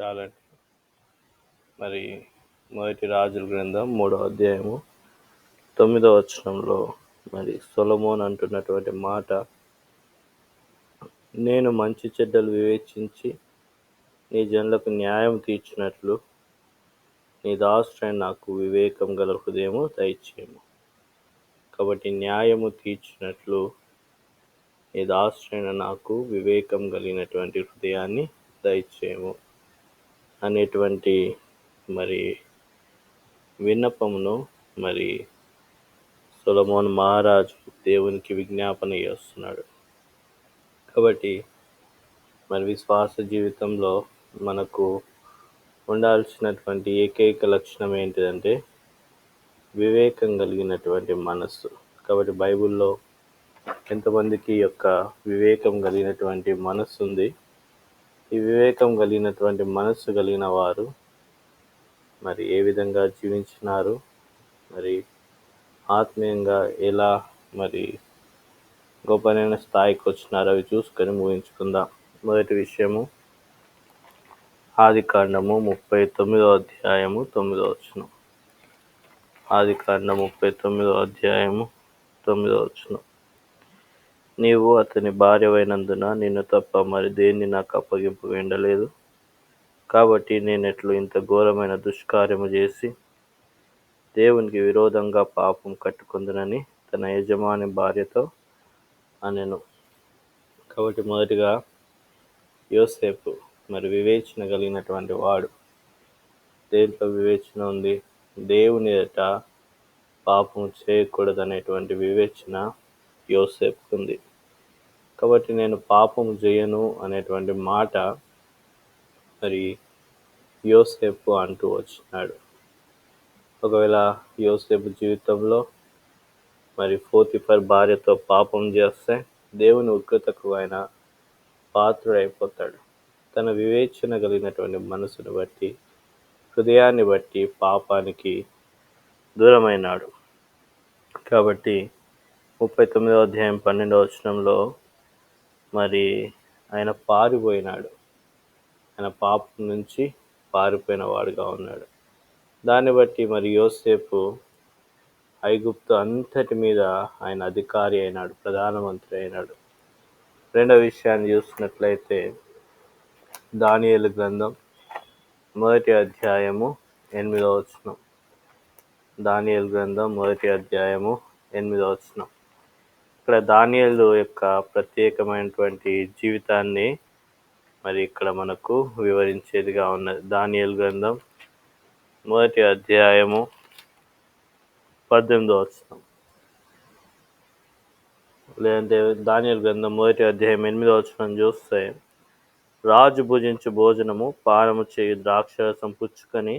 చాలండి మరి మొదటి రాజుల గ్రంథం మూడో అధ్యాయము తొమ్మిదో వచనంలో మరి సొలమోన్ అంటున్నటువంటి మాట నేను మంచి చెడ్డలు వివేచించి నీ జనులకు న్యాయం తీర్చినట్లు నీ దాసుడైన నాకు వివేకం గల హృదయము దయచేయము. కాబట్టి న్యాయము తీర్చినట్లు నీ దాసుడైన నాకు వివేకం కలిగినటువంటి హృదయాన్ని దయచేయము. అనేటువంటి మరి విన్నపమును మరి సొలమోన్ మహారాజు దేవునికి విజ్ఞాపన చేస్తున్నాడు. కాబట్టి మరి విశ్వాస జీవితంలో మనకు ఉండాల్సినటువంటి ఏకైక లక్షణం ఏంటిదంటే వివేకం కలిగినటువంటి మనస్సు. కాబట్టి బైబిల్లో ఎంతమందికి యొక్క వివేకం కలిగినటువంటి మనస్సు ఉంది? ఈ వివేకం కలిగినటువంటి మనస్సు కలిగిన వారు మరి ఏ విధంగా జీవించినారు మరి ఆత్మీయంగా ఎలా మరి గొప్పనైన స్థాయికి వచ్చినారు అవి చూసుకొని ముగించుకుందాం. మొదటి విషయము ఆది కాండము ముప్పై తొమ్మిదో అధ్యాయము తొమ్మిదో వచ్చును ఆది కాండ ముప్పై తొమ్మిదో అధ్యాయము తొమ్మిదో వచ్చును నీవు అతని భార్యవైనందున నిన్ను తప్ప మరి దేన్ని నాకు అప్పగింపు వెండలేదు? కాబట్టి నేను ఇంత ఘోరమైన దుష్కార్యము చేసి దేవునికి విరోధంగా పాపం కట్టుకుందునని తన యజమాని భార్యతో అనెను. కాబట్టి మొదటిగా యోసేపు మరి వివేచన కలిగినటువంటి వాడు. దేంట్లో వివేచన ఉంది? దేవుని ఎట పాపం చేయకూడదనేటువంటి వివేచన యోసేపుకు ఉంది కాబట్టి నేను పాపం చేయను అనేటువంటి మాట మరి యోసేపు అంటూ వచ్చినాడు. ఒకవేళ యోసేపు జీవితంలో మరి ఫోతిఫర్ భార్యతో పాపం చేస్తే దేవుని ఉగ్రతకు ఆయన పాత్రుడైపోతాడు. తన వివేచన కలిగినటువంటి మనసును బట్టి హృదయాన్ని బట్టి పాపానికి దూరమైనాడు. కాబట్టి ముప్పై తొమ్మిదవ అధ్యాయం పన్నెండవ వచనంలో మరి ఆయన పారిపోయినాడు. ఆయన పాపం నుంచి పారిపోయిన వాడుగా ఉన్నాడు. దాన్ని బట్టి మరి యోసేపు ఐగుప్తు అంతటి మీద ఆయన అధికారి అయినాడు ప్రధానమంత్రి అయినాడు. రెండవ విషయాన్ని చూసినట్లయితే దానియలు గ్రంథం మొదటి అధ్యాయము ఎనిమిదవ వచనం. దానియలు గ్రంథం మొదటి అధ్యాయము ఎనిమిదవ వచనం. ఇక్కడ దానియలు యొక్క ప్రత్యేకమైనటువంటి జీవితాన్ని మరి ఇక్కడ మనకు వివరించేదిగా ఉన్నది దానియేలు గ్రంథం మొదటి అధ్యాయము పద్దెనిమిదో వచనం. లేదంటే దానియల్ గ్రంథం మొదటి అధ్యాయం ఎనిమిదో వచనం చూస్తే రాజు భుజించు భోజనము పానము చేయు ద్రాక్షరసం పుచ్చుకొని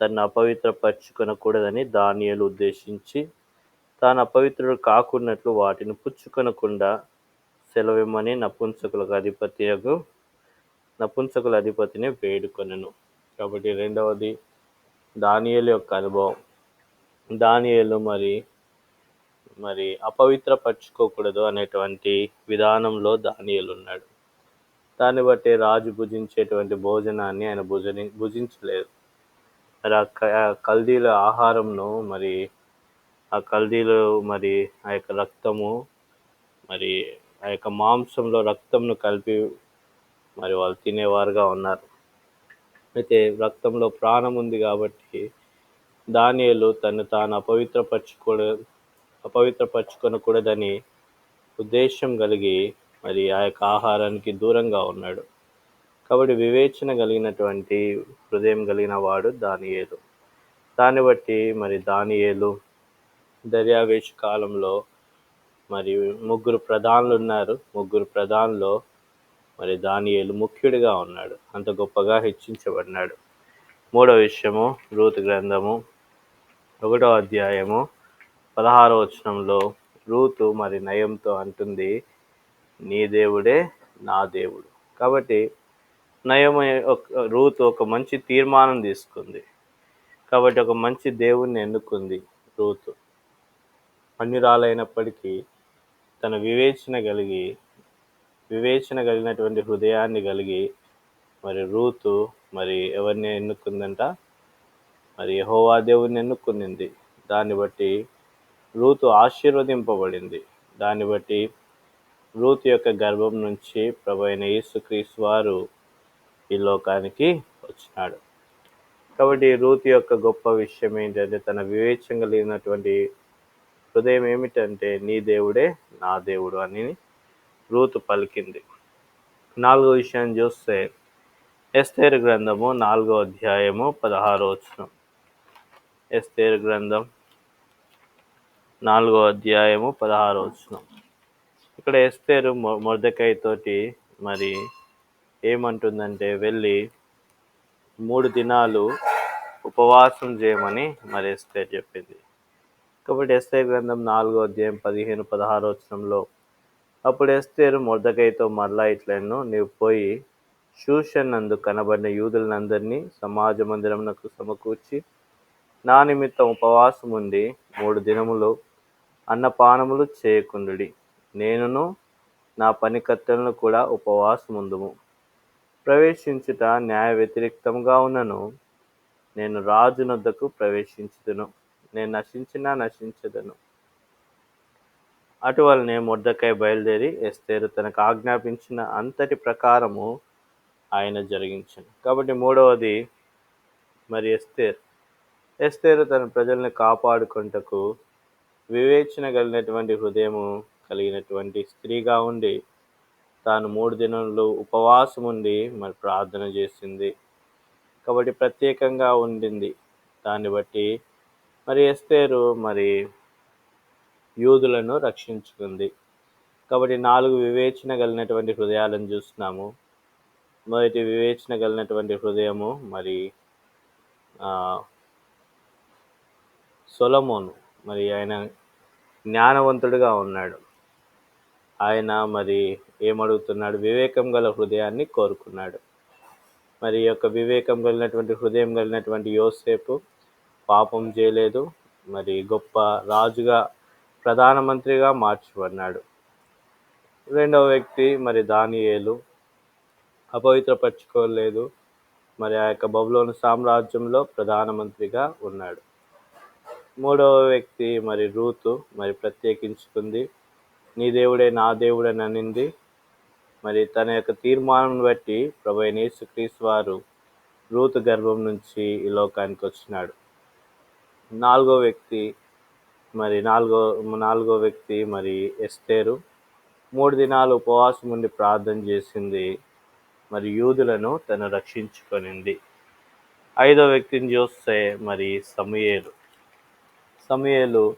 తను అపవిత్రపరచుకొనకూడదని దానియలు ఉద్దేశించి తాను అపవిత్రుడు కాకున్నట్లు వాటిని పుచ్చుకొనకుండా సెలవిమ్మని నపుంసకులకు అధిపతియకు నపుంసకుల అధిపతిని వేడుకొనను. కాబట్టి రెండవది దానియలు యొక్క అనుభవం. దానియలు మరి మరి అపవిత్ర పరుచుకోకూడదు అనేటువంటి విధానంలో దానియలు ఉన్నాడు. దాన్ని బట్టి రాజు భుజించేటువంటి భోజనాన్ని ఆయన భుజని భుజించలేదు. మరి ఆ కల్దీల ఆహారంను మరి ఆ కల్దీలు మరి ఆ యొక్క రక్తము మరి ఆ యొక్క మాంసంలో రక్తంను కలిపి మరి వాళ్ళు తినేవారుగా ఉన్నారు. అయితే రక్తంలో ప్రాణం ఉంది కాబట్టి దానియలు తను తాను అపవిత్రపరచుకో అపవిత్రపరచుకొనకూడదని ఉద్దేశం కలిగి మరి ఆ యొక్క ఆహారానికి దూరంగా ఉన్నాడు. కాబట్టి వివేచన కలిగినటువంటి హృదయం కలిగిన వాడు దానియేలు. దాన్ని బట్టి మరి దానియేలు దర్యావేషు కాలంలో మరి ముగ్గురు ప్రధానులు ఉన్నారు. ముగ్గురు ప్రధానులో మరి దానియేలు ముఖ్యుడిగా ఉన్నాడు. అంత గొప్పగా హెచ్చించబడినాడు. మూడో విషయము రూత్ గ్రంథము ఒకటో అధ్యాయము పదహారో వచనంలో రూతు మరి నయంతో అంటుంది నీ దేవుడే నా దేవుడు. కాబట్టి నయం రూతు ఒక మంచి తీర్మానం తీసుకుంది. కాబట్టి ఒక మంచి దేవుణ్ణి ఎన్నుకుంది రూతు. అన్యురాలైనప్పటికీ తన వివేచన కలిగి వివేచన కలిగినటువంటి హృదయాన్ని కలిగి మరి రూతు మరి ఎవరిని ఎన్నుకుందంట? మరి యహోవా దేవుని ఎన్నుకునింది. దాన్ని బట్టి రూతు ఆశీర్వదింపబడింది. దాన్ని బట్టి రూతు యొక్క గర్భం నుంచి ప్రభు అయిన యేసుక్రీస్ వారు ఈ లోకానికి వచ్చినాడు. కాబట్టి రూతు యొక్క గొప్ప విషయం ఏంటంటే తన వివేచన కలిగినటువంటి హృదయం ఏమిటంటే నీ దేవుడే నా దేవుడు అని రూతు పలికింది. నాలుగో విషయాన్ని చూస్తే ఎస్తేరు గ్రంథము నాలుగో అధ్యాయము పదహారో వచనం. ఎస్తేరు గ్రంథం నాలుగో అధ్యాయము పదహారో వచనం. ఇక్కడ ఎస్తేరు మొర్దకాయ తోటి మరి ఏమంటుందంటే వెళ్ళి మూడు దినాలు ఉపవాసం చేయమని మరి ఎస్తేరు చెప్పింది. కాబట్టి ఎస్తే గ్రంథం నాలుగో అధ్యాయం పదిహేను పదహారో వచనంలో అప్పుడు ఎస్తేరు మొర్దకైతో మరలా ఇట్లను నీవు పోయి షూషన్ నందు కనబడిన యూదులందరినీ సమాజ మందిరమునకు సమకూర్చి నా నిమిత్తం ఉపవాసం ఉండి మూడు దినములు అన్నపానములు చేయకుండుడి. నేనును నా పనికత్తెలను కూడా ఉపవాసం ఉందుము ప్రవేశించుట న్యాయ వ్యతిరేక్తంగా ఉన్నను. నేను రాజునొద్దకు ప్రవేశించుదును. నేను నశించినా నశించదను. అటువలనే ముద్దకై బయలుదేరి ఎస్తేరు తనకు ఆజ్ఞాపించిన అంతటి ప్రకారము ఆయన జరిగించను. కాబట్టి మూడవది మరి ఎస్తేర్. ఎస్తేరు తన ప్రజల్ని కాపాడుకుంటకు వివేచన కలిగినటువంటి హృదయము కలిగినటువంటి స్త్రీగా ఉండి తాను మూడు దినములు ఉపవాసం ఉండి మరి ప్రార్థన చేసింది. కాబట్టి ప్రత్యేకంగా ఉండింది. దాన్ని బట్టి మరి ఎస్తేరు మరి యూదులను రక్షించుకుంది. కాబట్టి నాలుగు వివేచన కలిగినటువంటి హృదయాలను చూస్తున్నాము. మొదటి వివేచన కలిగినటువంటి హృదయము మరి సొలమోను. మరి ఆయన జ్ఞానవంతుడుగా ఉన్నాడు. ఆయన మరి ఏమడుగుతున్నాడు? వివేకం గల హృదయాన్ని కోరుకున్నాడు. మరి యొక్క వివేకం కలిగినటువంటి హృదయం కలిగినటువంటి యోసేపు పాపం చేయలేదు మరి గొప్ప రాజుగా ప్రధానమంత్రిగా మార్చబడినాడు రెండవ వ్యక్తి మరి దానియేలు. అపవిత్రపరచుకోలేదు మరి ఆ యొక్క బబులోని సామ్రాజ్యంలో ప్రధానమంత్రిగా ఉన్నాడు. మూడవ వ్యక్తి మరి రూతు మరి ప్రత్యేకించుకుంది నీ దేవుడే నా దేవుడని అనింది. మరి తన యొక్క తీర్మానం బట్టి ప్రభు యేసుక్రీస్తు వారు రూతు గర్భం నుంచి ఈ లోకానికి వచ్చినాడు. నాలుగో వ్యక్తి మరి నాలుగో నాలుగో వ్యక్తి మరి ఎస్తేరు. మూడు దినాలు ఉపవాసం ఉండి ప్రార్థన చేసింది మరి యూదులను తను రక్షించుకొనింది. ఐదో వ్యక్తిని చూస్తే మరి సమయేలు. సమయేలు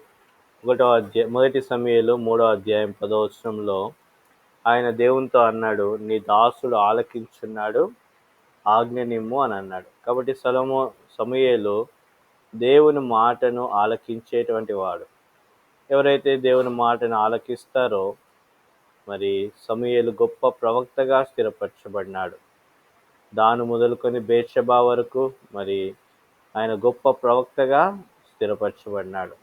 ఒకటో అధ్యాయం మొదటి సమయలు మూడో అధ్యాయం పదో వచనంలో ఆయన దేవునితో అన్నాడు నీ దాసుడు ఆలకించున్నాడు ఆజ్ఞ నిమ్ము అని అన్నాడు. కాబట్టి సలమో సమయలు దేవుని మాటను ఆలకించేటువంటి వాడు. ఎవరైతే దేవుని మాటను ఆలకిస్తారో మరి సమయలు గొప్ప ప్రవక్తగా స్థిరపరచబడినాడు. దాను మొదలుకొని బేర్షబా వరకు మరి ఆయన గొప్ప ప్రవక్తగా స్థిరపరచబడినాడు.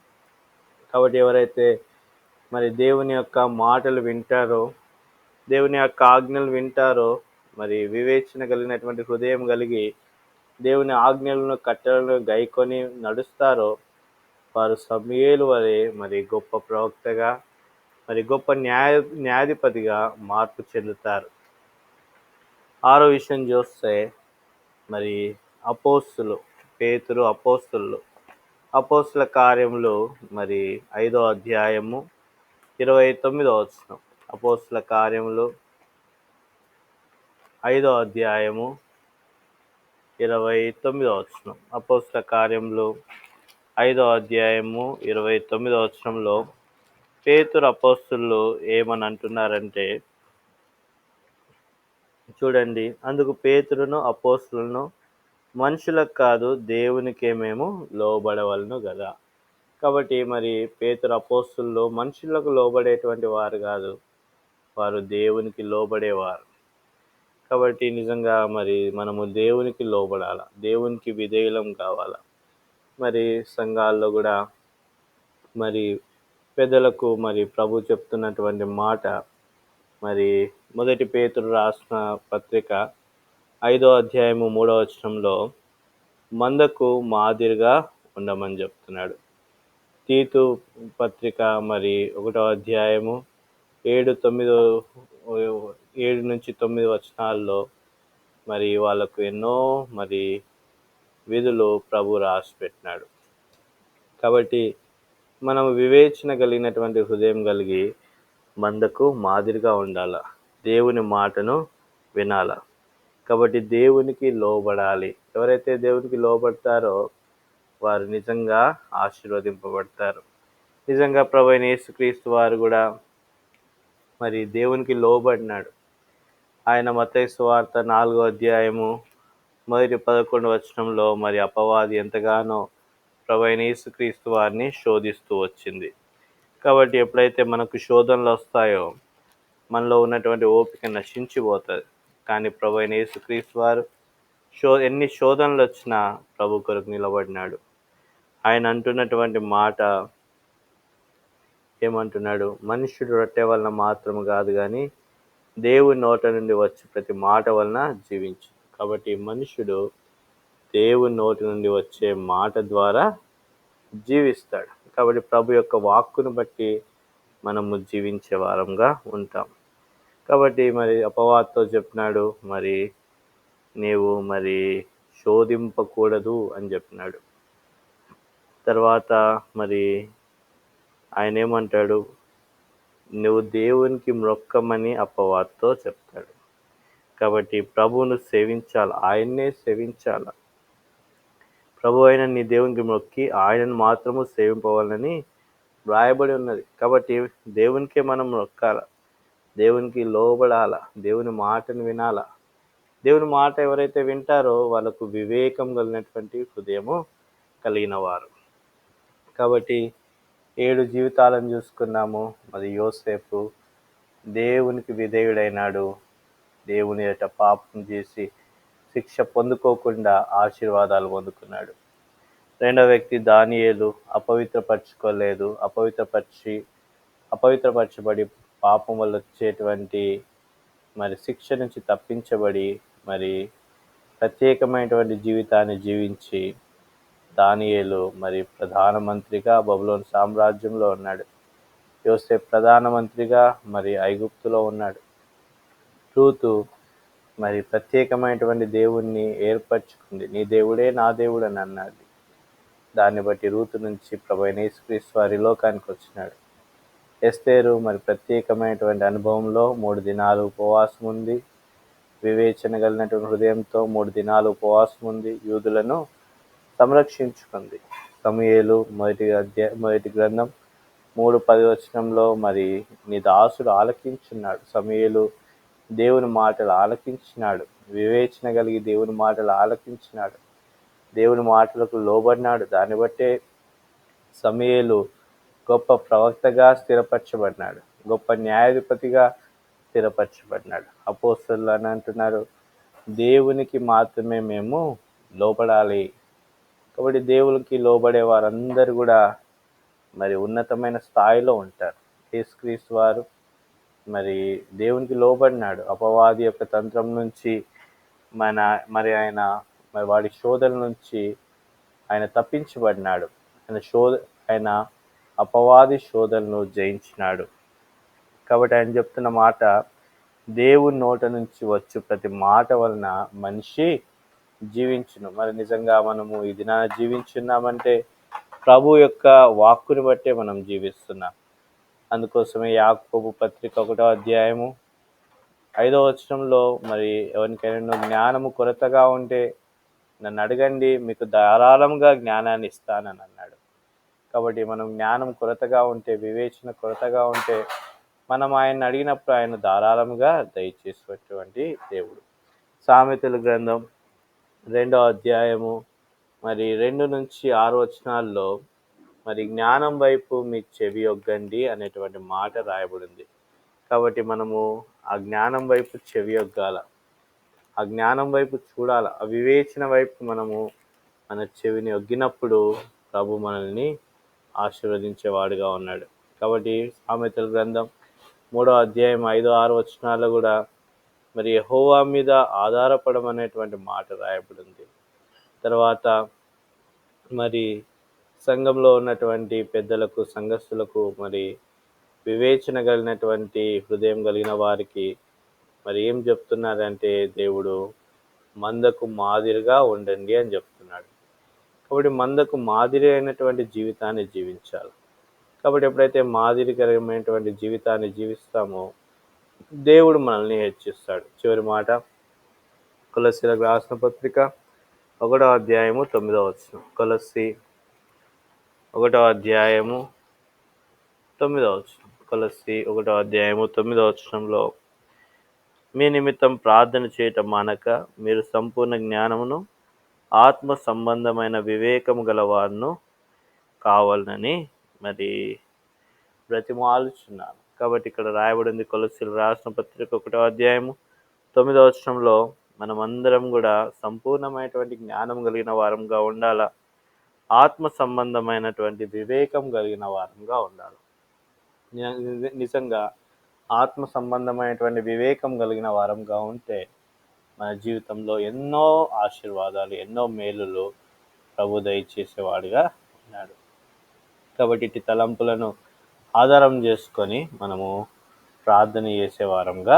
కాబట్టి ఎవరైతే మరి దేవుని యొక్క మాటలు వింటారో దేవుని యొక్క ఆజ్ఞలు వింటారో మరి వివేచన కలిగినటువంటి హృదయం కలిగి దేవుని ఆజ్ఞలను కట్టలను గైకొని నడుస్తారో వారు సమయలు వలె మరి గొప్ప ప్రవక్తగా మరి గొప్ప న్యాయ న్యాయాధిపతిగా మార్పు చెందుతారు. ఆరో విషయం చూస్తే మరి అపోస్తులు పేతురు అపోస్తులు. అపోస్తుల కార్యములు మరి ఐదో అధ్యాయము ఇరవై తొమ్మిదో వచ్చిన అపోస్తుల కార్యములు ఐదో అధ్యాయము ఇరవై తొమ్మిదో వచ్చిన అపోస్తుల కార్యములు ఐదో అధ్యాయము ఇరవై తొమ్మిదో వచ్చంలో పేతురు అపోస్తులు ఏమని అంటున్నారంటే చూడండి అందుకు పేతురును అపోస్తులను మనుషులకు కాదు దేవునికే మేము లోబడవలను కదా కాబట్టి మరి పేతురు అపోస్తుల్లో మనుషులకు లోబడేటువంటి వారు కాదు వారు దేవునికి లోబడేవారు. కాబట్టి నిజంగా మరి మనము దేవునికి లోబడాల? దేవునికి విధేయులం కావాల? మరి సంఘాల్లో కూడా మరి పెద్దలకు మరి ప్రభు చెప్తున్నటువంటి మాట మరి మొదటి పేతురు రాసిన పత్రిక ఐదో అధ్యాయము మూడో వచనంలో మందకు మాదిరిగా ఉండమని చెప్తున్నాడు. తీతు పత్రిక మరి ఒకటో అధ్యాయము ఏడు తొమ్మిదో ఏడు నుంచి తొమ్మిది వచనాల్లో మరి వాళ్ళకు ఎన్నో మరి విధులు ప్రభు రాసి పెట్టినాడు కాబట్టి మనం వివేచన కలిగినటువంటి హృదయం కలిగి మందకు మాదిరిగా ఉండాల. దేవుని మాటను వినాల. కాబట్టి దేవునికి లోబడాలి. ఎవరైతే దేవునికి లోబడతారో వారు నిజంగా ఆశీర్వదింపబడతారు. నిజంగా ప్రభు అయిన యేసుక్రీస్తు వారు కూడా మరి దేవునికి లోబడినాడు. ఆయన మతైసు వార్త నాలుగో అధ్యాయము మొదటి పదకొండు వచనంలో మరి అపవాది ఎంతగానో ప్రవైన యేసుక్రీస్తు వారిని శోధిస్తూ వచ్చింది. కాబట్టి ఎప్పుడైతే మనకు శోధనలు వస్తాయో మనలో ఉన్నటువంటి ఓపిక నశించిపోతుంది. కానీ ప్రభు యేసుక్రీస్తు వారు శో ఎన్ని శోధనలు వచ్చినా ప్రభు కొరకు నిలబడినాడు. ఆయన అంటున్నటువంటి మాట ఏమంటున్నాడు? మనుష్యుడు రొట్టె వలన మాత్రం కాదు కానీ దేవుని నోట నుండి వచ్చి ప్రతి మాట వలన జీవించు. కాబట్టి మనుషుడు దేవుని నోటి నుండి వచ్చే మాట ద్వారా జీవిస్తాడు. కాబట్టి ప్రభు యొక్క వాక్కును బట్టి మనము జీవించే వారంగా ఉంటాం. కాబట్టి మరి అపవాదతో చెప్పినాడు మరి నీవు మరి శోధింపకూడదు అని చెప్పినాడు. తర్వాత మరి ఆయన ఏమంటాడు? నువ్వు దేవునికి మొక్కమని అప్పవాతో చెప్తాడు. కాబట్టి ప్రభువును సేవించాలి ఆయన్నే సేవించాల. ప్రభు అయిన నీ దేవునికి మొక్కి ఆయనను మాత్రము సేవింపవాలని వ్రాయబడి ఉన్నది. కాబట్టి దేవునికే మనం మొక్కాల? దేవునికి లోబడాల? దేవుని మాటను వినాల? దేవుని మాట ఎవరైతే వింటారో వాళ్ళకు వివేకం కలిగినటువంటి హృదయము కలిగిన వారు. కాబట్టి ఏడు జీవితాలను చూసుకున్నాము. మరి యోసేపు దేవునికి విధేయుడైనాడు. దేవుని యొక్క పాపం చేసి శిక్ష పొందుకోకుండా ఆశీర్వాదాలు పొందుకున్నాడు. రెండవ వ్యక్తి దానియేలు అపవిత్రపరచుకోలేదు. అపవిత్రపరిచి అపవిత్రపరచబడి పాపం వల్ల వచ్చేటువంటి మరి శిక్ష నుంచి తప్పించబడి మరి ప్రత్యేకమైనటువంటి జీవితాన్ని జీవించి దానియేలు మరి ప్రధానమంత్రిగా బబులోని సామ్రాజ్యంలో ఉన్నాడు. యోసే ప్రధానమంత్రిగా మరి ఐగుప్తులో ఉన్నాడు. రూతు మరి ప్రత్యేకమైనటువంటి దేవుణ్ణి ఏర్పరచుకుంది. నీ దేవుడే నా దేవుడు అని అన్నది దాన్ని బట్టి రూతు నుంచి ప్రభు యేసుక్రీస్తు వారి లోకానికి వచ్చినాడు. ఎస్తేరు మరి ప్రత్యేకమైనటువంటి అనుభవంలో మూడు దినాలు ఉపవాసం ఉంది. వివేచన కలిగినటువంటి హృదయంతో మూడు దినాలు ఉపవాసం ఉంది. యూదులను సంరక్షించుకుంది. సమయలు మొదటి అధ్యాయ మొదటి గ్రంథం మూడు పదివచనంలో మరి నీ దాసుడు ఆలకించున్నాడు. సమయలు దేవుని మాటలు ఆలకించినాడు. వివేచన కలిగి దేవుని మాటలు ఆలకించినాడు. దేవుని మాటలకు లోబడినాడు. దాన్ని బట్టే సమయలు గొప్ప ప్రవక్తగా స్థిరపరచబడినాడు. గొప్ప న్యాయాధిపతిగా స్థిరపరచబడినాడు. అపోస్తులు అని అంటున్నారు దేవునికి మాత్రమే మేము లోపడాలి కాబట్టి దేవునికి లోబడే వారందరూ కూడా మరి ఉన్నతమైన స్థాయిలో ఉంటారు. యేసుక్రీస్తు వారు మరి దేవునికి లోబడినాడు. అపవాది యొక్క తంత్రం నుంచి మన మరి ఆయన మరి వాడి శోధన నుంచి ఆయన తప్పించబడినాడు. ఆయన శోధ ఆయన అపవాది శోధనను జయించినాడు. కాబట్టి ఆయన చెప్తున్న మాట దేవుని నోట నుంచి వచ్చు ప్రతి మాట వలన మనిషి జీవించును. మరి నిజంగా మనము ఈ దినాన జీవించున్నామంటే ప్రభు యొక్క వాక్కుని బట్టే మనం జీవిస్తున్నాం. అందుకోసమే యాకోబు పత్రిక ఒకటో అధ్యాయము ఐదో వచనంలో మరి ఎవరికైనా జ్ఞానము కొరతగా ఉంటే నన్ను అడగండి మీకు ధారాళంగా జ్ఞానాన్ని ఇస్తానని అన్నాడు. కాబట్టి మనం జ్ఞానం కొరతగా ఉంటే వివేచన కొరతగా ఉంటే మనం ఆయన అడిగినప్పుడు ఆయన ధారాళంగా దయచేసినటువంటి దేవుడు. సామెతల గ్రంథం రెండో అధ్యాయము మరి రెండు నుంచి ఆరు వచనాల్లో మరి జ్ఞానం వైపు మీ చెవి ఒగ్గండి అనేటువంటి మాట రాయబడింది. కాబట్టి మనము ఆ జ్ఞానం వైపు చెవి ఒగ్గాల. ఆ జ్ఞానం వైపు చూడాల. ఆ వివేచన వైపు మనము మన చెవిని ఒగ్గినప్పుడు ప్రభు మనల్ని ఆశీర్వదించేవాడుగా ఉన్నాడు. కాబట్టి సామెతల గ్రంథం మూడో అధ్యాయం ఐదో ఆరు వచనాల్లో కూడా మరి యహోవా మీద ఆధారపడమనేటువంటి మాట రాయబడింది. తర్వాత మరి సంఘంలో ఉన్నటువంటి పెద్దలకు సంఘస్థులకు మరి వివేచన కలిగినటువంటి హృదయం కలిగిన వారికి మరి ఏం చెప్తున్నారంటే దేవుడు మందకు మాదిరిగా ఉండండి అని చెప్తున్నాడు. కాబట్టి మందకు మాదిరి అయినటువంటి జీవితాన్ని జీవించాలి. కాబట్టి ఎప్పుడైతే మాదిరికరమైనటువంటి జీవితాన్ని జీవిస్తామో దేవుడు మనల్ని హెచ్చిస్తాడు. చివరి మాట కొలసీలకు రాసిన పత్రిక ఒకటో అధ్యాయము తొమ్మిదో వచ్చిన కొలసి ఒకటో అధ్యాయము తొమ్మిదో వచ్చిన కొలసి ఒకటో అధ్యాయము తొమ్మిదో వచనంలో మీ నిమిత్తం ప్రార్థన చేయటం మానక మీరు సంపూర్ణ జ్ఞానమును ఆత్మ సంబంధమైన వివేకము గలవారును కావాలని మరి బ్రతిమాలుచున్నాను. కాబట్టి ఇక్కడ రాయబడింది కొలసీలు రాసిన పత్రిక ఒకటో అధ్యాయము. తొమ్మిదో వచనంలో మనమందరం కూడా సంపూర్ణమైనటువంటి జ్ఞానం కలిగిన వారంగా ఉండాలా? ఆత్మ సంబంధమైనటువంటి వివేకం కలిగిన వారంగా ఉండాలి? ని- నిజంగా ఆత్మ సంబంధమైనటువంటి వివేకం కలిగిన వారంగా ఉంటే మన జీవితంలో ఎన్నో ఆశీర్వాదాలు ఎన్నో మేలులు ప్రభు దయచేసేవాడిగా ఉన్నాడు. కాబట్టి ఇటు తలంపులను ఆధారం చేసుకొని మనము ప్రార్థన చేసే వారంగా